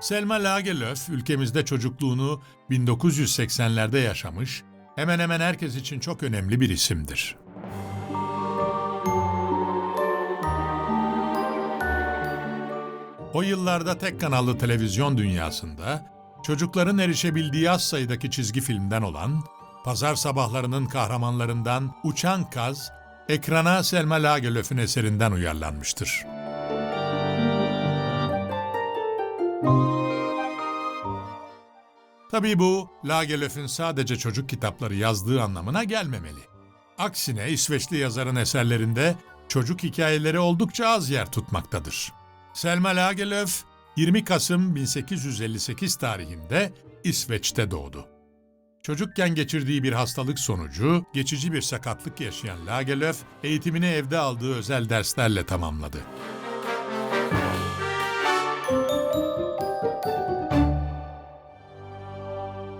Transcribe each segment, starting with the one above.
Selma Lagerlöf ülkemizde çocukluğunu 1980'lerde yaşamış, hemen hemen herkes için çok önemli bir isimdir. O yıllarda tek kanallı televizyon dünyasında çocukların erişebildiği az sayıdaki çizgi filmden olan, pazar sabahlarının kahramanlarından Uçan Kaz, ekrana Selma Lagerlöf'ün eserinden uyarlanmıştır. Tabii bu, Lagerlöf'ün sadece çocuk kitapları yazdığı anlamına gelmemeli. Aksine İsveçli yazarın eserlerinde çocuk hikayeleri oldukça az yer tutmaktadır. Selma Lagerlöf, 20 Kasım 1858 tarihinde İsveç'te doğdu. Çocukken geçirdiği bir hastalık sonucu geçici bir sakatlık yaşayan Lagerlöf, eğitimini evde aldığı özel derslerle tamamladı.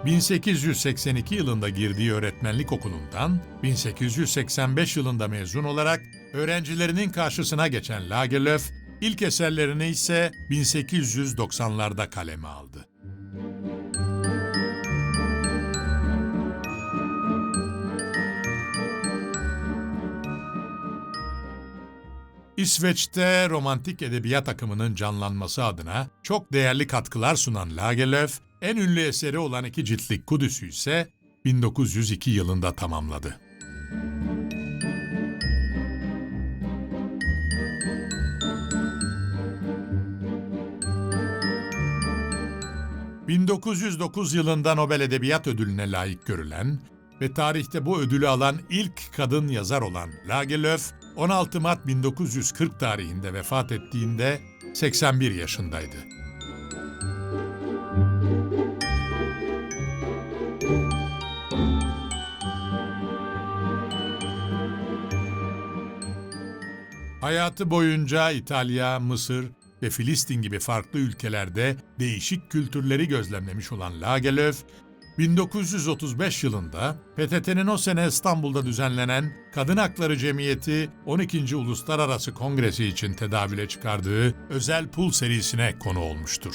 ...1882 yılında girdiği öğretmenlik okulundan... ...1885 yılında mezun olarak... ...öğrencilerinin karşısına geçen Lagerlöf... ...ilk eserlerini ise 1890'larda kaleme aldı. İsveç'te romantik edebiyat akımının canlanması adına çok değerli katkılar sunan Lagerlöf, en ünlü eseri olan iki ciltlik Kudüs'ü ise 1902 yılında tamamladı. ...1909 yılında Nobel Edebiyat Ödülü'ne layık görülen ve tarihte bu ödülü alan ilk kadın yazar olan Lagerlöf, 16 Mart 1940 tarihinde vefat ettiğinde 81 yaşındaydı. Hayatı boyunca İtalya, Mısır ve Filistin gibi farklı ülkelerde değişik kültürleri gözlemlemiş olan Lagerlöf, 1935 yılında PTT'nin o sene İstanbul'da düzenlenen Kadın Hakları Cemiyeti 12. Uluslararası Kongresi için tedavüle çıkardığı özel pul serisine konu olmuştur.